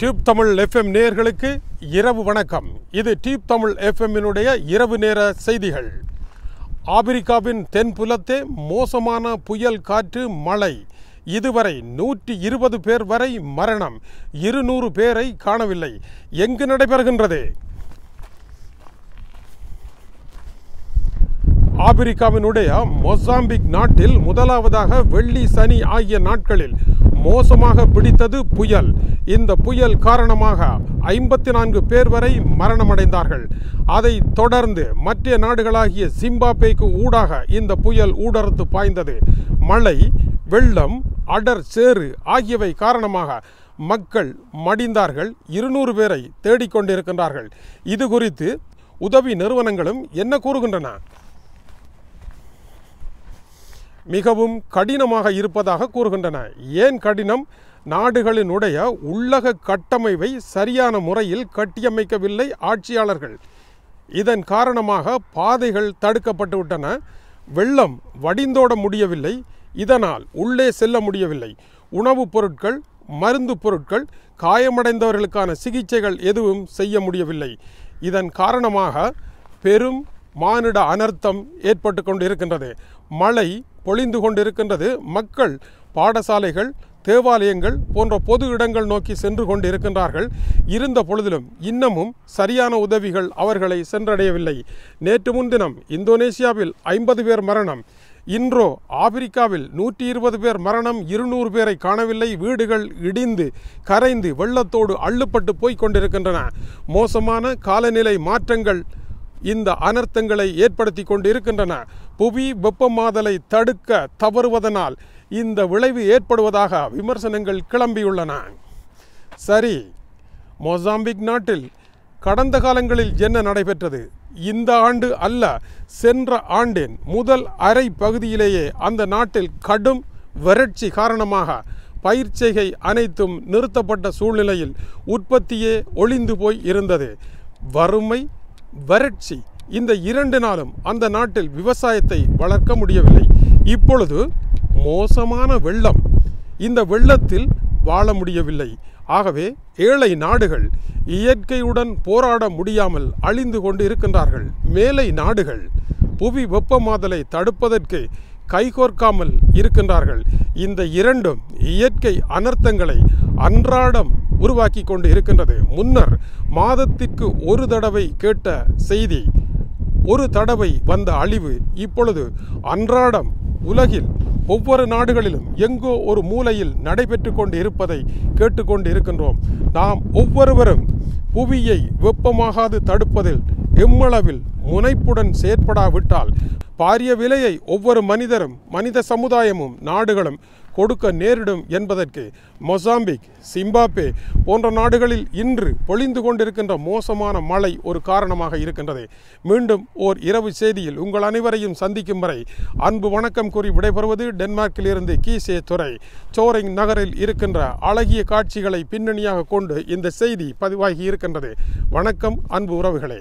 Tube Tamil FM நேர்களுக்கு இரவு வணக்கம். இது டியூப் தமிழ் எஃப்எம்மினுடைய இரவு நேர செய்திகள். ஆப்பிரிக்காவின் தென்புலத்தே மோசமான புயல் காற்று மழை. இதுவரை நூற்றி இருபது பேர் வரை மரணம். இருநூறு பேரை காணவில்லை. எங்கு நடைபெறுகின்றது? ஆப்பிரிக்காவினுடைய மொசாம்பிக் நாட்டில் முதலாவதாக வெள்ளி சனி ஆகிய நாட்களில் மோசமாக பிடித்தது புயல். இந்த புயல் காரணமாக ஐம்பத்தி நான்கு பேர் வரை மரணமடைந்தார்கள். அதை தொடர்ந்து மற்ற நாடுகளாகிய ஜிம்பாப்வேக்கு ஊடாக இந்த புயல் ஊடறுத்து பாய்ந்தது. மழை வெள்ளம் அடர் சேறு ஆகியவை காரணமாக மக்கள் மடிந்தார்கள். இருநூறு பேரை தேடிக்கொண்டிருக்கின்றார்கள். இது குறித்து உதவி நிறுவனங்களும் என்ன கூறுகின்றன? மிகவும் கடினமாக இருப்பதாக கூறுகின்றன. ஏன் கடினம்? நாடுகளினுடைய உள்ளக கட்டமைப்பை சரியான முறையில் கட்டியமைக்கவில்லை ஆட்சியாளர்கள். இதன் காரணமாக பாதைகள் தடுக்கப்பட்டுவிட்டன. வெள்ளம் வடிந்தோட முடியவில்லை. இதனால் உள்ளே செல்ல முடியவில்லை. உணவுப் பொருட்கள் மருந்து பொருட்கள் காயமடைந்தவர்களுக்கான சிகிச்சைகள் எதுவும் செய்ய முடியவில்லை. இதன் காரணமாக பெரும் மானிட அனர்த்தம் ஏற்பட்டு கொண்டிருக்கின்றது. மழை பொழிந்து கொண்டிருக்கின்றது. மக்கள் பாடசாலைகள் தேவாலயங்கள் போன்ற பொது இடங்கள் நோக்கி சென்று கொண்டிருக்கின்றார்கள். இருந்த பொழுதிலும் இன்னமும் சரியான உதவிகள் அவர்களை சென்றடையவில்லை. நேற்று முன்தினம் இந்தோனேசியாவில் ஐம்பது பேர் மரணம். இன்றோ ஆப்பிரிக்காவில் நூற்றி இருபது பேர் மரணம். இருநூறு பேரை காணவில்லை. வீடுகள் இடிந்து கரைந்து வெள்ளத்தோடு அள்ளுப்பட்டு போய்க் கொண்டிருக்கின்றன. மோசமான காலநிலை மாற்றங்கள் இந்த அனர்த்தங்களை ஏற்படுத்தி கொண்டிருக்கின்றன. புவி வெப்பமாதலை தடுக்க தவறுவதனால் இந்த விளைவு ஏற்படுவதாக விமர்சனங்கள் கிளம்பியுள்ளன. சரி மொசாம்பிக் நாட்டில் கடந்த காலங்களில் என்ன நடைபெற்றது? இந்த ஆண்டு அல்ல சென்ற ஆண்டின் முதல் அரை பகுதியிலேயே அந்த நாட்டில் கடும் வறட்சி காரணமாக பயிர்ச்செய்கை அனைத்தும் நிறுத்தப்பட்ட சூழ்நிலையில் உற்பத்தியே ஒளிந்து போய் இருந்தது. வறுமை வறட்சி. இந்த இரண்டு நாளும் அந்த நாட்டில் விவசாயத்தை வளர்க்க முடியவில்லை. இப்பொழுது மோசமான வெள்ளம். இந்த வெள்ளத்தில் வாழ முடியவில்லை. ஆகவே ஏழை நாடுகள் இயற்கையுடன் போராட முடியாமல் அழிந்து கொண்டு இருக்கின்றார்கள் மேலை நாடுகள் புவி வெப்பமாதலை தடுப்பதற்கு கைகோர்க்காமல் இருக்கின்றார்கள். இந்த இரண்டும் இயற்கை அனர்த்தங்களை அன்றாடம் உருவாக்கி கொண்டு இருக்கின்றது. முன்னர் மாதத்திற்கு ஒரு தடவை கேட்ட செய்தி ஒரு தடவை வந்த அழிவு இப்பொழுது அன்றாடம் உலகில் ஒவ்வொரு நாடுகளிலும் எங்கோ ஒரு மூலையில் நடைபெற்று கொண்டு இருப்பதை கேட்டுக்கொண்டு இருக்கின்றோம். நாம் ஒவ்வொருவரும் புவியை வெப்பமாகாது தடுப்பதில் எம்மளவில் முனைப்புடன் செயற்படாவிட்டால் பாரிய விலையை ஒவ்வொரு மனிதரும் மனித சமுதாயமும் நாடுகளும் கொடுக்க நேரிடும் என்பதற்கு மொசாம்பிக் சிம்பாபே போன்ற நாடுகளில் இன்று பொழிந்து கொண்டிருக்கின்ற மோசமான மழை ஒரு காரணமாக இருக்கின்றது. மீண்டும் ஓர் இரவு செய்தியில் உங்கள் அனைவரையும் சந்திக்கும் வரை அன்பு வணக்கம் கூறி விடைபெறுவது டென்மார்க்கிலிருந்து கீசே துறை சோரிங் நகரில் இருக்கின்ற அழகிய காட்சிகளை பின்னணியாக கொண்டு இந்த செய்தி பதிவாகி இருக்கின்றது. வணக்கம் அன்பு உறவுகளே.